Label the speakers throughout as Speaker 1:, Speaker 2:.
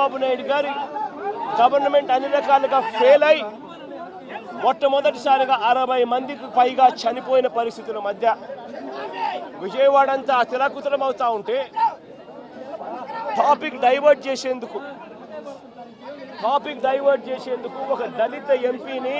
Speaker 1: చంద్రబాబు నాయుడు గారి గవర్నమెంట్ అన్ని రకాలుగా ఫెయిల్ అయి మొట్టమొదటిసారిగా అరవై మందికి పైగా చనిపోయిన పరిస్థితుల మధ్య విజయవాడ అంతా తిలకుతలం అవుతా ఉంటే టాపిక్ డైవర్ట్ చేసేందుకు టాపిక్ డైవర్ట్ చేసేందుకు ఒక దళిత ఎంపీని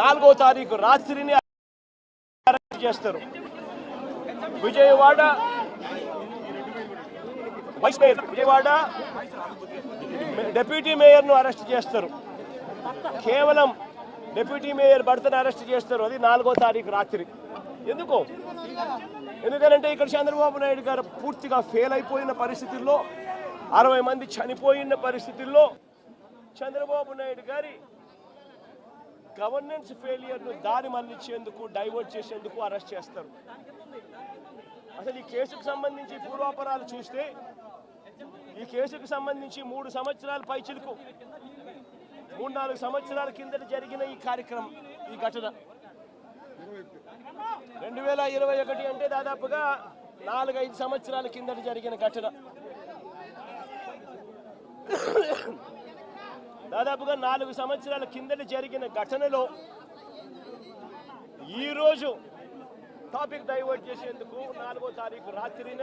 Speaker 1: నాలుగో తారీఖు రాత్రిని చేస్తారు. Vijayawada vice mayor Vijayawada. Deputy మేయర్ను arrest చేస్తారు. కేవలం డెప్యూటీ మేయర్ భర్తను అరెస్ట్ చేస్తారు. అది నాలుగో తారీఖు రాత్రి. ఎందుకు? ఎందుకంటే ఇక్కడ చంద్రబాబు నాయుడు గారు పూర్తిగా ఫెయిల్ అయిపోయిన పరిస్థితుల్లో అరవై మంది చనిపోయిన పరిస్థితుల్లో చంద్రబాబు నాయుడు గారి గవర్నెన్స్ ఫెయిలియర్ను దారి మళ్ళించేందుకు డైవర్ట్ చేసేందుకు అరెస్ట్ చేస్తారు. అసలు ఈ కేసుకు సంబంధించి పూర్వాపరాలు చూస్తే ఈ కేసుకు సంబంధించి మూడు సంవత్సరాల పైచిలకు మూడు నాలుగు సంవత్సరాల కిందట జరిగిన ఈ కార్యక్రమం ఈ ఘటన. రెండు వేల ఇరవై ఒకటి అంటే దాదాపుగా నాలుగైదు సంవత్సరాల కిందట జరిగిన ఘటన. దాదాపుగా నాలుగు సంవత్సరాల కిందట జరిగిన ఘటనలో ఈరోజు టాపిక్ డైవర్ట్ చేసేందుకు నాలుగో తారీఖు రాత్రిన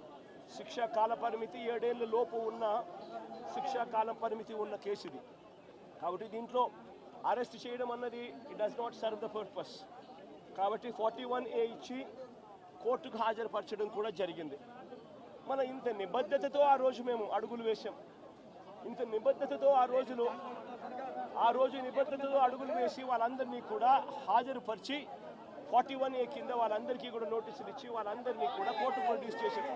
Speaker 1: శిక్ష కాల పరిమితి ఏడేళ్ళ లోపు ఉన్న శిక్షా కాల పరిమితి ఉన్న కేసు ఇది కాబట్టి దీంట్లో అరెస్ట్ చేయడం అన్నది it does not serve the purpose కాబట్టి ఫార్టీ వన్ ఏ ఇచ్చి కోర్టుకు హాజరుపరచడం కూడా జరిగింది. మన ఇంత నిబద్ధతతో ఆ రోజు మేము అడుగులు వేశాం. ఇంత నిబద్ధతతో ఆ రోజులో ఆ రోజు నిబద్ధతతో అడుగులు వేసి వాళ్ళందరినీ కూడా హాజరుపరిచి ఫార్టీ వన్ ఏ కింద వాళ్ళందరికీ కూడా నోటీసులు ఇచ్చి వాళ్ళందరినీ కూడా కోర్టు ప్రొడ్యూస్ చేశారు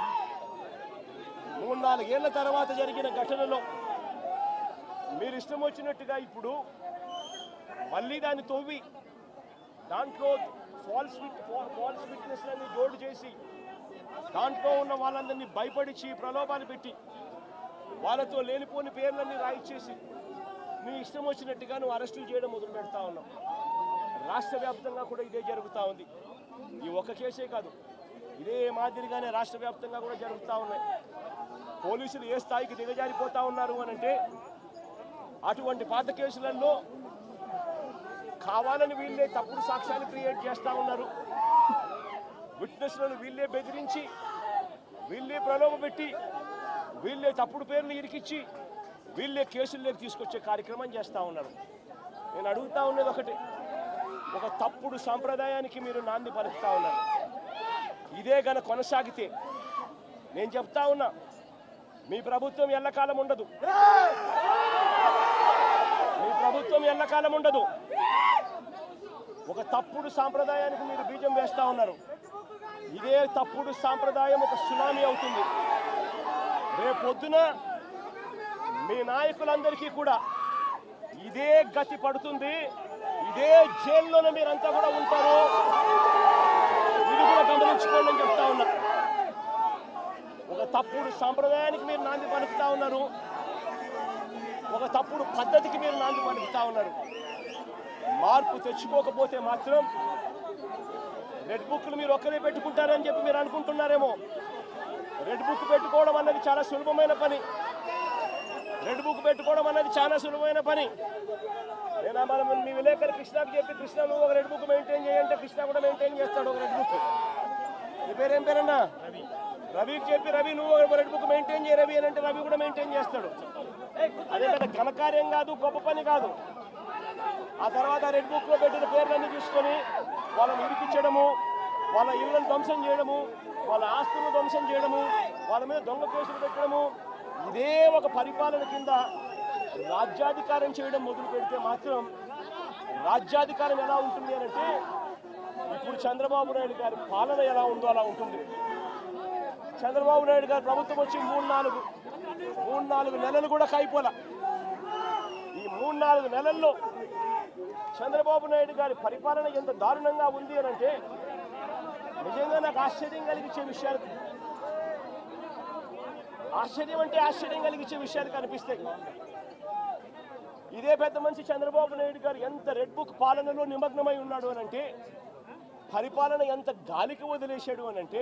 Speaker 1: మూడు నాలుగేళ్ళ తర్వాత జరిగిన ఘటనలో మీరు ఇష్టం వచ్చినట్టుగా ఇప్పుడు మళ్ళీ దాన్ని తవ్వి దాంట్లో ఫాల్స్ విట్ ఫాల్స్ విట్నెస్లని జోడు చేసి దాంట్లో ఉన్న వాళ్ళందరినీ భయపడిచి ప్రలోభాలు పెట్టి వాళ్ళతో లేనిపోని పేర్లన్నీ రాయిచ్చేసి నీ ఇష్టం వచ్చినట్టుగా నువ్వు అరెస్టులు చేయడం మొదలు పెడతా ఉన్నావు. రాష్ట్ర వ్యాప్తంగా కూడా ఇదే జరుగుతూ ఉంది. ఈ ఒక్క కేసే కాదు ఇదే మాదిరిగానే రాష్ట్ర వ్యాప్తంగా కూడా జరుగుతూ ఉన్నాయి. పోలీసులు ఏ స్థాయికి దిగజారిపోతా ఉన్నారు అని అంటే అటువంటి పాత కేసులలో కావాలని వీళ్ళే తప్పుడు సాక్ష్యాలు క్రియేట్ చేస్తూ ఉన్నారు. విట్నెస్లను వీళ్ళే బెదిరించి వీళ్ళే ప్రలోభ పెట్టి వీళ్ళే తప్పుడు పేర్లు ఇరికిచ్చి వీళ్ళే కేసుల్లోకి తీసుకొచ్చే కార్యక్రమం చేస్తూ ఉన్నారు. నేను అడుగుతా ఉన్నది ఒకటి ఒక తప్పుడు సాంప్రదాయానికి మీరు నాంది పలుకుతా ఉన్నారు. ఇదే గన కొనసాగితే నేను చెప్తా ఉన్నా మీ ప్రభుత్వం ఎల్లకాలం ఉండదు. మీ ప్రభుత్వం ఎల్లకాలం ఉండదు. ఒక తప్పుడు సాంప్రదాయానికి మీరు బీజం వేస్తా ఉన్నారు. ఇదే తప్పుడు సాంప్రదాయం ఒక సునామీ అవుతుంది. రేపొద్దున మీ నాయకులందరికీ కూడా ఇదే గతి పడుతుంది. ఇదే జైల్లోనే మీరంతా కూడా ఉంటారు. ఇది కూడా గమనించుకోండి అని చెప్తా ఉన్నా. తప్పుడు సాంప్రదాయానికి మీరు నాంది పలుకుతా ఉన్నారు. ఒక తప్పుడు పద్ధతికి మీరు నాంది పలుకుతా ఉన్నారు. మార్పు తెచ్చుకోకపోతే మాత్రం రెడ్ బుక్లు మీరు ఒక్కరే పెట్టుకుంటారని చెప్పి మీరు అనుకుంటున్నారేమో. రెడ్ బుక్ పెట్టుకోవడం అన్నది చాలా సులభమైన పని. రెడ్ బుక్ పెట్టుకోవడం అన్నది చాలా సులభమైన పని. నేను మనం మీ విలేకరు కృష్ణకు చెప్పి కృష్ణ నువ్వు ఒక రెడ్ బుక్ మెయింటైన్ చేయంటే కృష్ణ కూడా మెయింటైన్ చేస్తాడు ఒక రెడ్ బుక్. నీ పేరేం పేరన్నా? రవికి చెప్పి రవి నువ్వు రెడ్ బుక్ మెయింటైన్ చేయ రవి అని అంటే రవి కూడా మెయింటైన్ చేస్తాడు. అదే పెద్ద ఘనకార్యం కాదు గొప్ప పని కాదు. ఆ తర్వాత రెడ్ బుక్లో పెట్టిన పేర్లన్నీ తీసుకొని వాళ్ళని ఇరికించడము వాళ్ళ ఇళ్ళను ధ్వంసం చేయడము వాళ్ళ ఆస్తులను ధ్వంసం చేయడము వాళ్ళ మీద దొంగ కేసులు పెట్టడము ఇదే ఒక పరిపాలన కింద రాజ్యాధికారం చేయడం మొదలు పెడితే మాత్రం రాజ్యాధికారం ఎలా ఉంటుంది అని అంటే ఇప్పుడు చంద్రబాబు నాయుడు గారి పాలన ఎలా ఉందో అలా ఉంటుంది. చంద్రబాబు నాయుడు గారి ప్రభుత్వం వచ్చి మూడు నాలుగు మూడు నాలుగు నెలలు కూడా కాయిపోలా. ఈ మూడు నాలుగు నెలల్లో చంద్రబాబు నాయుడు గారి పరిపాలన ఎంత దారుణంగా ఉంది అని అంటే నిజంగా నాకు ఆశ్చర్యం కలిగించే విషయాలు ఆశ్చర్యం అంటే ఆశ్చర్యం కలిగించే విషయాలు కనిపిస్తాయి. ఇదే పెద్ద మనిషి చంద్రబాబు నాయుడు గారు ఎంత రెడ్ బుక్ పాలనలో నిమగ్నమై ఉన్నాడు అని అంటే పరిపాలన ఎంత గాలికి వదిలేశాడు అని అంటే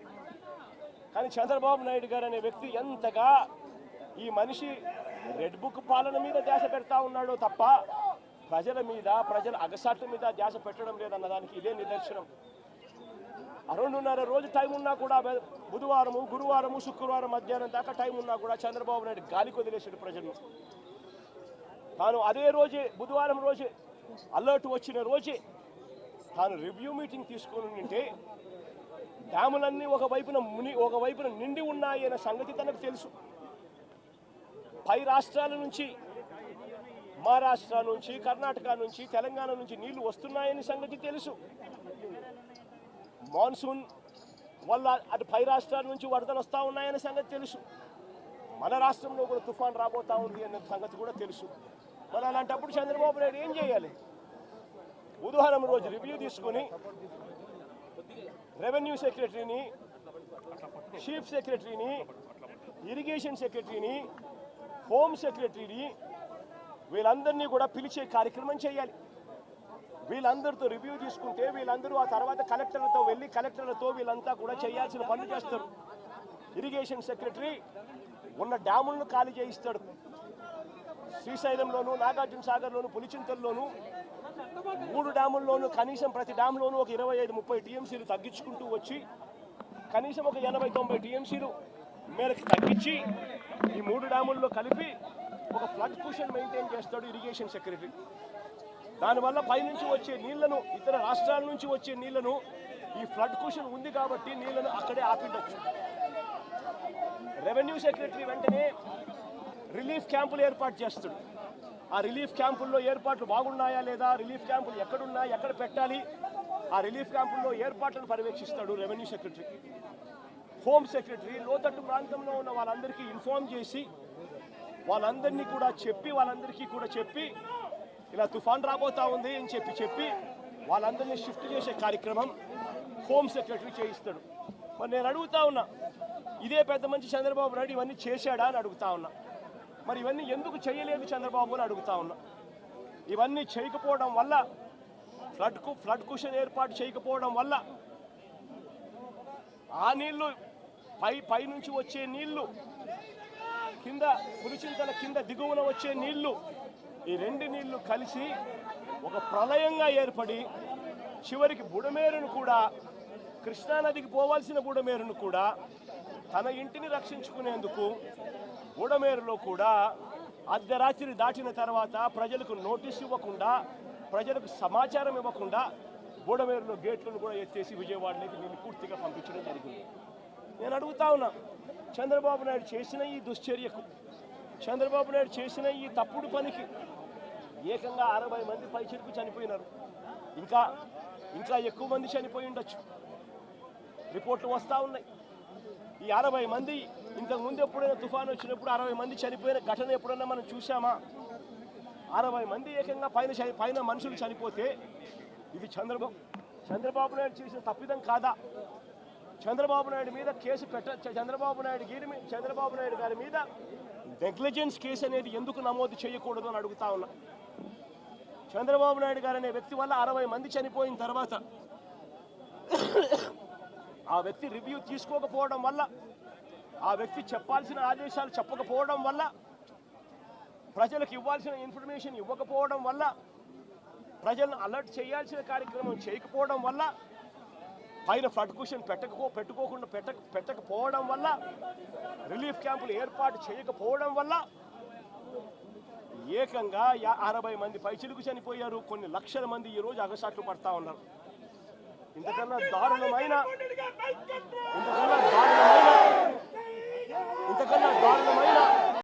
Speaker 1: కానీ చంద్రబాబు నాయుడు గారు అనే వ్యక్తి ఎంతగా ఈ మనిషి రెడ్ బుక్ పాలన మీద ధ్యాస పెడతా ఉన్నాడో తప్ప ప్రజల మీద ప్రజల అగసాట్ల మీద ధ్యాస పెట్టడం లేదన్న దానికి ఇదే నిదర్శనం. రెండున్నర రోజు టైం ఉన్నా కూడా బుధవారము గురువారము శుక్రవారం మధ్యాహ్నం దాకా టైం ఉన్నా కూడా చంద్రబాబు నాయుడు గాలికి వదిలేశాడు ప్రజలను. తాను అదే రోజే బుధవారం రోజే అలర్ట్ వచ్చిన రోజే తాను రివ్యూ మీటింగ్ తీసుకుని ఉంటే డ్యాములన్నీ ఒక వైపున ముని ఒక వైపున నిండి ఉన్నాయి అనే సంగతి తనకు తెలుసు. పై రాష్ట్రాల నుంచి మహారాష్ట్ర నుంచి కర్ణాటక నుంచి తెలంగాణ నుంచి నీళ్ళు వస్తున్నాయని సంగతి తెలుసు. మాన్సూన్ వల్ల అటు పై రాష్ట్రాల నుంచి వరదలు వస్తూ ఉన్నాయనే సంగతి తెలుసు. మన రాష్ట్రంలో కూడా తుఫాన్ రాబోతా ఉంది అనే సంగతి కూడా తెలుసు. మరి అలాంటప్పుడు చంద్రబాబు నాయుడు ఏం చేయాలి? బుధవారం రోజు రివ్యూ తీసుకొని రెవెన్యూ సెక్రటరీని చీఫ్ సెక్రటరీని ఇరిగేషన్ సెక్రటరీని హోమ్ సెక్రటరీని వీళ్ళందరినీ కూడా పిలిచే కార్యక్రమం చేయాలి. వీళ్ళందరితో రివ్యూ తీసుకుంటే వీళ్ళందరూ ఆ తర్వాత కలెక్టర్లతో వెళ్ళి కలెక్టర్లతో వీళ్ళంతా కూడా చేయాల్సిన పనులు చేస్తారు. ఇరిగేషన్ సెక్రటరీ ఉన్న డ్యాములను ఖాళీ చేయిస్తాడు. శ్రీశైలంలోను నాగార్జున సాగర్లోను పులిచింతల్లోను మూడు డ్యాముల్లోనూ కనీసం ప్రతి డ్యామ్లోనూ ఒక ఇరవై ఐదు ముప్పై టీఎంసీలు తగ్గించుకుంటూ వచ్చి కనీసం ఒక ఎనభై తొంభై టీఎంసీలు మేరకు తగ్గించి ఈ మూడు డ్యాముల్లో కలిపి ఒక ఫ్లడ్ కుషన్ మెయింటైన్ చేస్తాడు ఇరిగేషన్ సెక్రటరీ. దానివల్ల పైనుంచి వచ్చే నీళ్ళను ఇతర రాష్ట్రాల నుంచి వచ్చే నీళ్ళను ఈ ఫ్లడ్ కుషన్ ఉంది కాబట్టి నీళ్ళను అక్కడే ఆపిండొచ్చు. రెవెన్యూ సెక్రటరీ వెంటనే రిలీఫ్ క్యాంపులు ఏర్పాటు చేస్తాడు. ఆ రిలీఫ్ క్యాంపుల్లో ఏర్పాట్లు బాగున్నాయా లేదా? రిలీఫ్ క్యాంపులు ఎక్కడున్నా ఎక్కడ పెట్టాలి? ఆ రిలీఫ్ క్యాంపుల్లో ఏర్పాట్లను పర్యవేక్షిస్తాడు రెవెన్యూ సెక్రటరీ. హోమ్ సెక్రటరీ లోతట్టు ప్రాంతంలో ఉన్న వాళ్ళందరికీ ఇన్ఫార్మ్ చేసి వాళ్ళందరినీ కూడా చెప్పి వాళ్ళందరికీ కూడా చెప్పి ఇలా తుఫాన్ రాబోతా ఉంది అని చెప్పి చెప్పి వాళ్ళందరినీ షిఫ్ట్ చేసే కార్యక్రమం హోమ్ సెక్రటరీ చేయిస్తాడు. మరి నేను అడుగుతా ఉన్నా ఇదే పెద్ద మంచి చంద్రబాబు నాయుడు ఇవన్నీ చేశాడా అని అడుగుతా ఉన్నా. మరి ఇవన్నీ ఎందుకు చేయలేదు చంద్రబాబు అని అడుగుతా ఉన్నా. ఇవన్నీ చేయకపోవడం వల్ల ఫ్లడ్కు ఫ్లడ్ కుషన్ ఏర్పాటు చేయకపోవడం వల్ల ఆ నీళ్ళు పై పై నుంచి వచ్చే నీళ్ళు కింద పులిచింతల కింద దిగువన వచ్చే నీళ్ళు ఈ రెండు నీళ్ళు కలిసి ఒక ప్రళయంగా ఏర్పడి చివరికి బుడమేరును కూడా కృష్ణానదికి పోవాల్సిన బుడమేరును కూడా తన ఇంటిని రక్షించుకునేందుకు బుడమేరులో కూడా అర్ధరాత్రి దాటిన తర్వాత ప్రజలకు నోటీస్ ఇవ్వకుండా ప్రజలకు సమాచారం ఇవ్వకుండా బుడమేరులో గేట్లను కూడా ఎత్తేసి విజయవాడలోకి నేను పూర్తిగా పంపించడం జరిగింది. నేను అడుగుతా ఉన్నా చంద్రబాబు నాయుడు చేసిన ఈ దుశ్చర్యకు చంద్రబాబు నాయుడు చేసిన ఈ తప్పుడు పనికి ఏకంగా అరవై మంది పైచిరుకు చనిపోయినారు. ఇంకా ఇంకా ఎక్కువ మంది చనిపోయి ఉండొచ్చు. రిపోర్ట్లు వస్తూ ఉన్నాయి. ఈ అరవై మంది ఇంతకు ముందు ఎప్పుడైనా తుఫాన్ వచ్చినప్పుడు అరవై మంది చనిపోయిన ఘటన ఎప్పుడైనా మనం చూసామా అరవై మంది ఏకంగా పైన పైన మనుషులు చనిపోతే ఇది చంద్రబాబు చంద్రబాబు నాయుడు చేసిన తప్పిదం కాదా? చంద్రబాబు నాయుడు మీద కేసు పెట్ట చంద్రబాబు నాయుడు గారి చంద్రబాబు నాయుడు గారి మీద నెగ్లిజెన్స్ కేసు అనేది ఎందుకు నమోదు చేయకూడదు అని అడుగుతా ఉన్నా. చంద్రబాబు నాయుడు గారు అనే వ్యక్తి వల్ల అరవై మంది చనిపోయిన తర్వాత ఆ వ్యక్తి రివ్యూ తీసుకోకపోవడం వల్ల ఆ వ్యక్తి చెప్పాల్సిన ఆదేశాలు చెప్పకపోవడం వల్ల ప్రజలకు ఇవ్వాల్సిన ఇన్ఫర్మేషన్ ఇవ్వకపోవడం వల్ల ప్రజలను అలర్ట్ చేయాల్సిన కార్యక్రమం చేయకపోవడం వల్ల పైన ఫ్లడ్ క్వశ్చన్ పెట్టకపో పెట్టుకోకుండా పెట్టక పెట్టకపోవడం వల్ల రిలీఫ్ క్యాంపులు ఏర్పాటు చేయకపోవడం వల్ల ఏకంగా యా- అరవై మంది పైచిలుకు చనిపోయారు కొన్ని లక్షల మంది ఈ రోజు అగసాట్లు పడతా ఉన్నారు. ఇంతకన్నా దారుణమైన ఇంతకన్నా దారుణమైన ఇంతకన్నా దారుణమైన